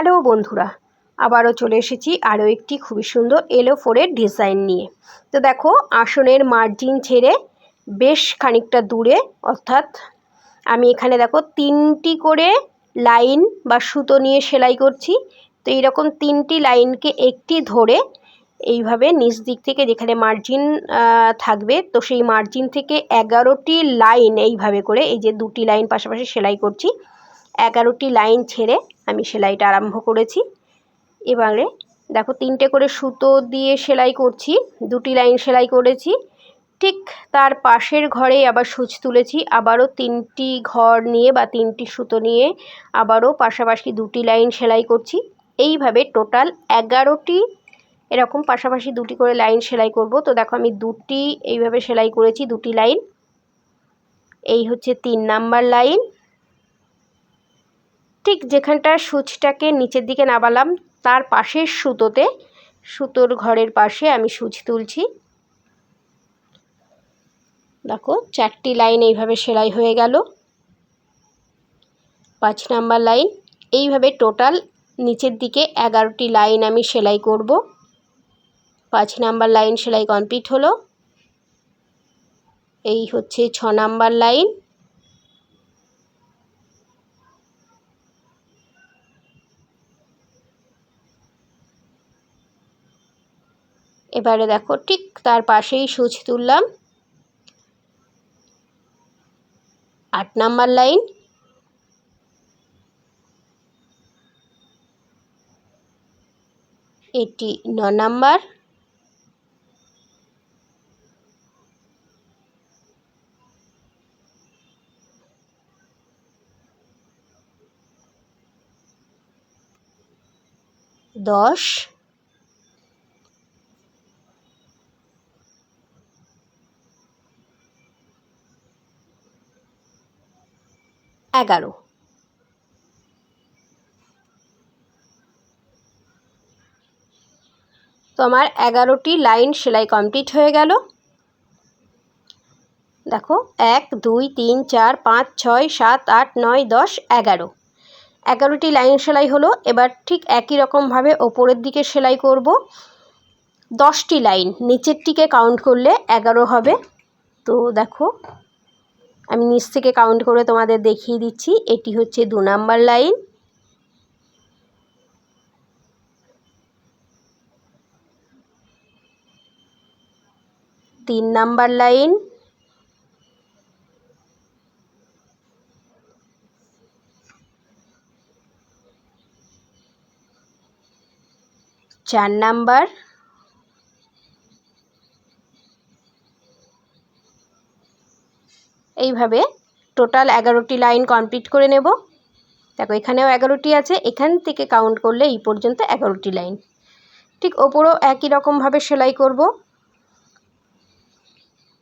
Hello বন্ধুরা, আবারও চলে এসেছি আরও একটি খুবই সুন্দর এলো ফোরের ডিজাইন নিয়ে। তো দেখো, আসনের মার্জিন ছেড়ে বেশ খানিকটা দূরে, অর্থাৎ আমি এখানে দেখো তিনটি করে লাইন বা সুতো নিয়ে সেলাই করছি। তো এইরকম তিনটি লাইনকে একটি ধরে এইভাবে নিচ দিক থেকে যেখানে মার্জিন থাকবে, তো সেই মার্জিন থেকে এগারোটি লাইন এইভাবে করে এই যে দুটি লাইন পাশাপাশি সেলাই করছি। এগারোটি লাইন ছেড়ে আমি সেলাইটা আরম্ভ করেছি। এবারে দেখো তিনটে করে সুতো দিয়ে সেলাই করছি, দুটি লাইন সেলাই করেছি। ঠিক তার পাশের ঘরে আবার সুচ তুলেছি, আবারও তিনটি ঘর নিয়ে বা তিনটি সুতো নিয়ে আবারও পাশাপাশি দুটি লাইন সেলাই করছি। এইভাবে টোটাল এগারোটি, এরকম পাশাপাশি দুটি করে লাইন সেলাই করব। তো দেখো আমি দুটি এইভাবে সেলাই করেছি, দুটি লাইন। এই হচ্ছে তিন নাম্বার লাইন। ঠিক যেখানটা সুচটাকে নিচের দিকে নামালাম, তার পাশের সুতোতে, সুতোর ঘরের পাশে আমি সুচ তুলছি। দেখো, চারটি লাইন এইভাবে সেলাই হয়ে গেল। পাঁচ নাম্বার লাইন, এইভাবে টোটাল নিচের দিকে এগারোটি লাইন আমি সেলাই করব। পাঁচ নাম্বার লাইন সেলাই কমপ্লিট হলো। এই হচ্ছে ছ নাম্বার লাইন। এবারে দেখো ঠিক তার পাশেই সুচ তুললাম। আট নাম্বার লাইন। এটি ন নাম্বার। দশ। এগারো। তো আমার এগারোটি লাইন সেলাই কমপ্লিট হয়ে গেল। দেখো, এক, দুই, তিন, চার, পাঁচ, ছয়, সাত, আট, নয়, দশ, এগারো। এগারোটি লাইন সেলাই হলো, এবার ঠিক একই রকমভাবে ওপরের দিকে সেলাই করব। দশটি লাইন, নিচেরটিকে কাউন্ট করলে এগারো হবে। তো দেখো আমি নিচ থেকে কাউন্ট করে তোমাদের দেখিয়ে দিচ্ছি। এটি হচ্ছে দু নাম্বার লাইন তিন নাম্বার লাইন চার নাম্বার এইভাবে টোটাল এগারোটি লাইন কমপ্লিট করে নেব। দেখো, এখানেও এগারোটি আছে, এখান থেকে কাউন্ট করলে এই পর্যন্ত এগারোটি লাইন। ঠিক ওপরও একই রকমভাবে সেলাই করব।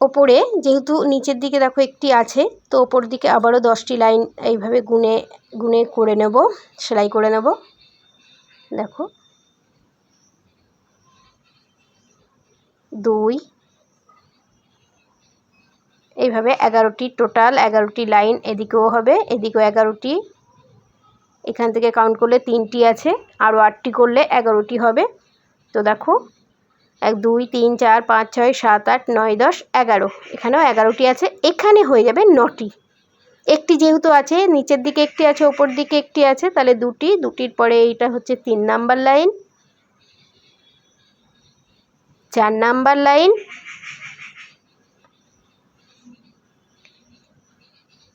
ওপরে যেহেতু নিচের দিকে দেখো একটি আছে, তো ওপর দিকে আবারও দশটি লাইন এইভাবে গুনে গুনে করে নেব, সেলাই করে নেব। দেখো। দুই এইভাবে এগারোটি টোটাল এগারোটি লাইন এদিকেও হবে, এদিকেও এগারোটি। এখান থেকে কাউন্ট করলে তিনটি আছে, আরও আটটি করলে এগারোটি হবে। তো দেখো, এক, দুই, তিন, চার, পাঁচ, ছয়, সাত, আট, নয়, দশ, এগারো। এখানেও এগারোটি আছে, এখানে হয়ে যাবে নটি। একটি যেহেতু আছে, নিচের দিকে একটি আছে, ওপর দিকে একটি আছে, তাহলে দুটি। দুটির পরে এইটা হচ্ছে তিন নাম্বার লাইন চার নাম্বার লাইন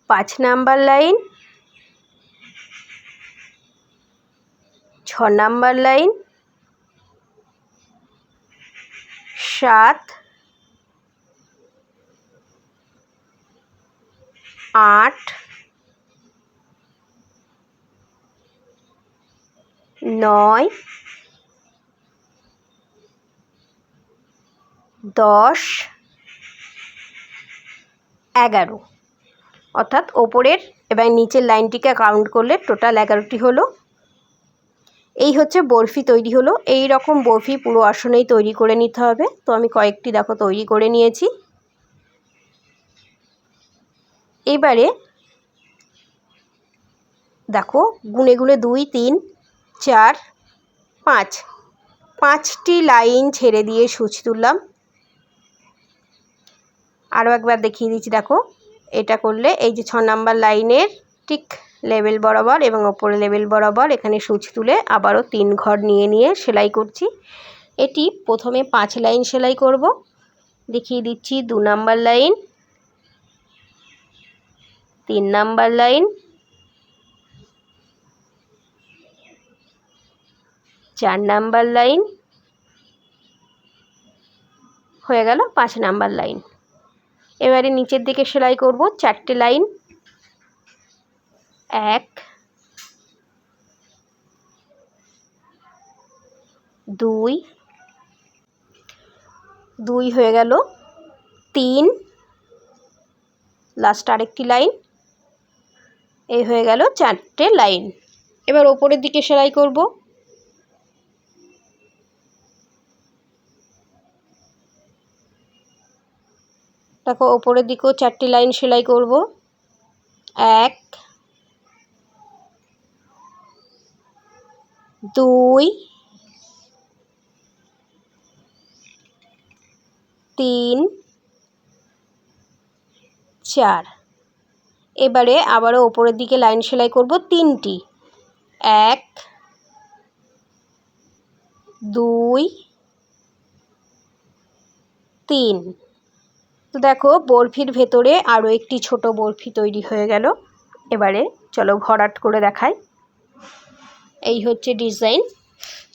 পাঁচ নাম্বার লাইন ছ নাম্বার লাইন সাত আট নয় দশ এগারো। অর্থাৎ ওপরের এবং নিচের লাইনটিকে কাউন্ট করলে টোটাল এগারোটি হলো। এই হচ্ছে বরফি তৈরি হলো। এই রকম বরফি পুরো আসনেই তৈরি করে নিতে হবে। তো আমি কয়েকটি দেখো তৈরি করে নিয়েছি। এবারে দেখো গুনে গুনে দুই, তিন, চার, পাঁচ। পাঁচটি লাইন ছেড়ে দিয়ে সূচ তুললাম। আরও একবার দেখিয়ে দিচ্ছি, দেখো। এটা করলে এই যে ছ নাম্বার লাইনের ঠিক লেভেল বরাবর এবং ওপরে লেভেল বরাবর এখানে সুচ তুলে আবারও তিন ঘর নিয়ে নিয়ে সেলাই করছি। এটি প্রথমে পাঁচ লাইন সেলাই করব। দেখিয়ে দিচ্ছি দু নাম্বার লাইন, তিন নাম্বার লাইন, চার নাম্বার লাইন, হয়ে গেল পাঁচ নাম্বার লাইন। এবারে নিচের দিকে সেলাই করব, চারটে লাইন। এক, দুই দুই হয়ে গেল। তিন লাস্ট আরেকটি লাইন। এই হয়ে গেল চারটে লাইন। এবার ওপরের দিকে সেলাই করব। দেখো, ওপরের দিকেও চারটি লাইন সেলাই করব। এক, দুই, তিন, চার। এবারে আবারও ওপরের দিকে লাইন সেলাই করব তিনটি। এক, দুই, তিন। তো দেখো, বরফির ভেতরে আরও একটি ছোট বরফি তৈরি হয়ে গেল। এবারে চলো ভরাট করে দেখাই। এই হচ্ছে ডিজাইন।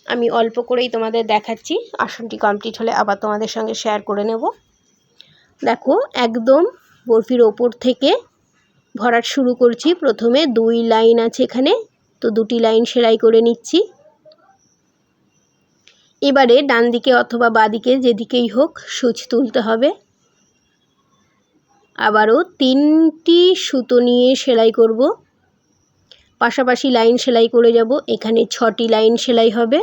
আমি অল্প করেই তোমাদের দেখাচ্ছি। আসনটি কমপ্লিট হলে আবার তোমাদের সঙ্গে শেয়ার করে নেব। দেখো, একদম বরফির ওপর থেকে ভরাট শুরু করছি। প্রথমে দুই লাইন আছে এখানে, তো দুটি লাইন সেলাই করে নিচ্ছি। এবারে ডান দিকে অথবা বাদিকে যেদিকেই হোক, সুচ তুলতে হবে। আবারও তিনটি সুতো নিয়ে সেলাই করব। পাশাপাশি লাইন সেলাই করে যাব। এখানে ছটি লাইন সেলাই হবে।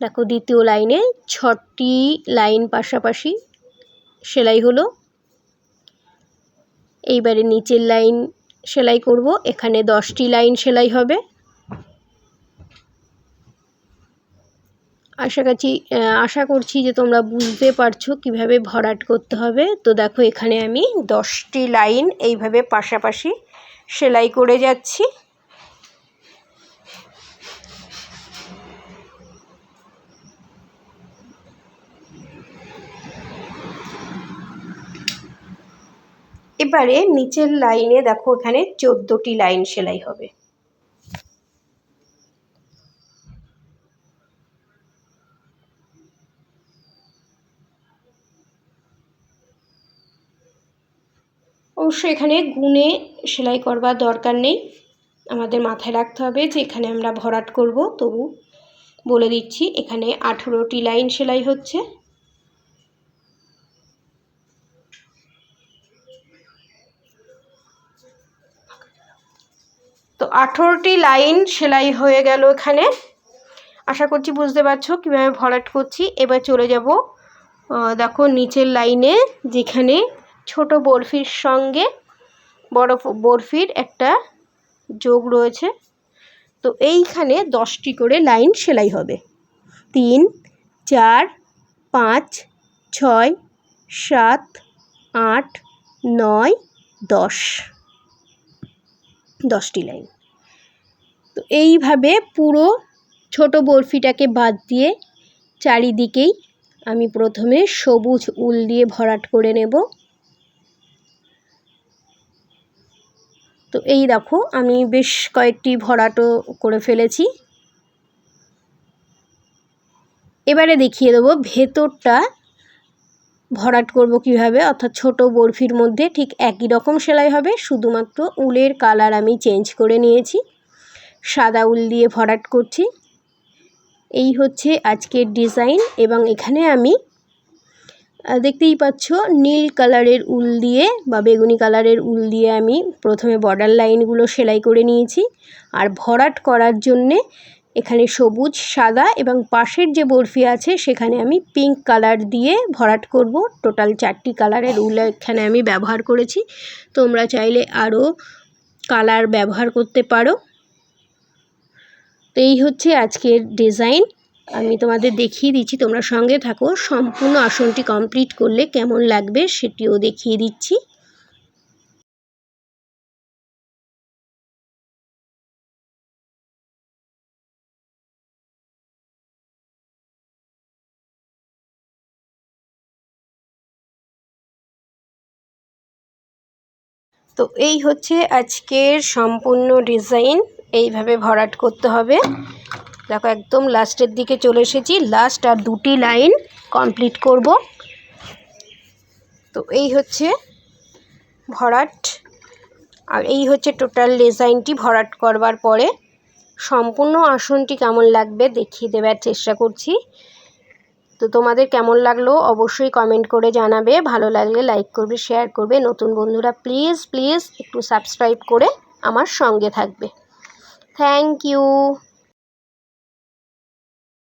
দেখো দ্বিতীয় লাইনে ছটি লাইন পাশাপাশি সেলাই হলো। এইবারে নিচের লাইন সেলাই করব। এখানে দশটি লাইন সেলাই হবে। আশা করছি আশা করছি যে তোমরা বুঝতে পারছ কীভাবে ভরাট করতে হবে। তো দেখো এখানে আমি দশটি লাইন এইভাবে পাশাপাশি সেলাই করে যাচ্ছি। এবারে নিচের লাইনে দেখো এখানে চোদ্দোটি লাইন সেলাই হবে। অবশ্য এখানে গুনে সেলাই করবার দরকার নেই। আমাদের মাথায় রাখতে হবে যে এখানে আমরা ভরাট করব। তবু বলে দিচ্ছি, এখানে আঠেরোটি লাইন সেলাই হচ্ছে। তো আঠেরোটি লাইন সেলাই হয়ে গেল এখানে। আশা করছি বুঝতে পারছ কীভাবে ভরাট করছি। এবার চলে যাব দেখো নিচের লাইনে যেখানে ছোট বরফির সঙ্গে বড় বরফির একটা যোগ রয়েছে। তো এইখানে দশটি করে লাইন সেলাই হবে। তিন, চার, পাঁচ, ছয়, সাত, আট, নয়, দশ। দশটি লাইন। তো এইভাবে পুরো ছোট বরফিটাকে বাদ দিয়ে চারিদিকেই আমি প্রথমে সবুজ উল দিয়ে ভরাট করে নেব। তো এই দেখো, আমি বেশ কয়েকটি ভরাটও করে ফেলেছি। এবারে দেখিয়ে দেবো ভেতরটা ভরাট করব কীভাবে, অর্থাৎ ছোট বরফির মধ্যে ঠিক একই রকম সেলাই হবে, শুধুমাত্র উলের কালার আমি চেঞ্জ করে নিয়েছি। সাদা উল দিয়ে ভরাট করছি। এই হচ্ছে আজকের ডিজাইন এবং এখানে আমি দেখতেই পাচ্ছ, নীল কালারের উল দিয়ে বা বেগুনি কালারের উল দিয়ে আমি প্রথমে বর্ডার লাইনগুলো সেলাই করে নিয়েছি। আর ভরাট করার জন্যে এখানে সবুজ, সাদা এবং পাশের যে বরফি আছে সেখানে আমি পিঙ্ক কালার দিয়ে ভরাট করব। টোটাল চারটি কালারের উল এখানে আমি ব্যবহার করেছি। তোমরা চাইলে আরও কালার ব্যবহার করতে পারো। তো এই হচ্ছে আজকের ডিজাইন আমি তোমাদের দেখিয়ে দিচ্ছি, তোমরা সঙ্গে থাকো। সম্পূর্ণ আসনটি কমপ্লিট করলে কেমন লাগবে সেটিও দেখিয়ে দিচ্ছি। তো এই হচ্ছে আজকের সম্পূর্ণ ডিজাইন এইভাবে ভরাট করতে হবে। দেখো, একদম লাস্টের দিকে চলে এসেছি। লাস্ট আর দুটি লাইন কমপ্লিট করব। তো এই হচ্ছে ভরাট। আর এই হচ্ছে টোটাল ডিজাইনটি ভরাট করবার পরে। সম্পূর্ণ আসনটি কেমন লাগবে দেখিয়ে দেওয়ার চেষ্টা করছি। তো তোমাদের কেমন লাগল অবশ্যই কমেন্ট করে জানাবে। ভালো লাগলে লাইক করবে শেয়ার করবে। নতুন বন্ধুরা প্লিজ প্লিজ একটু সাবস্ক্রাইব করে আমার সঙ্গে থাকবে। Thank you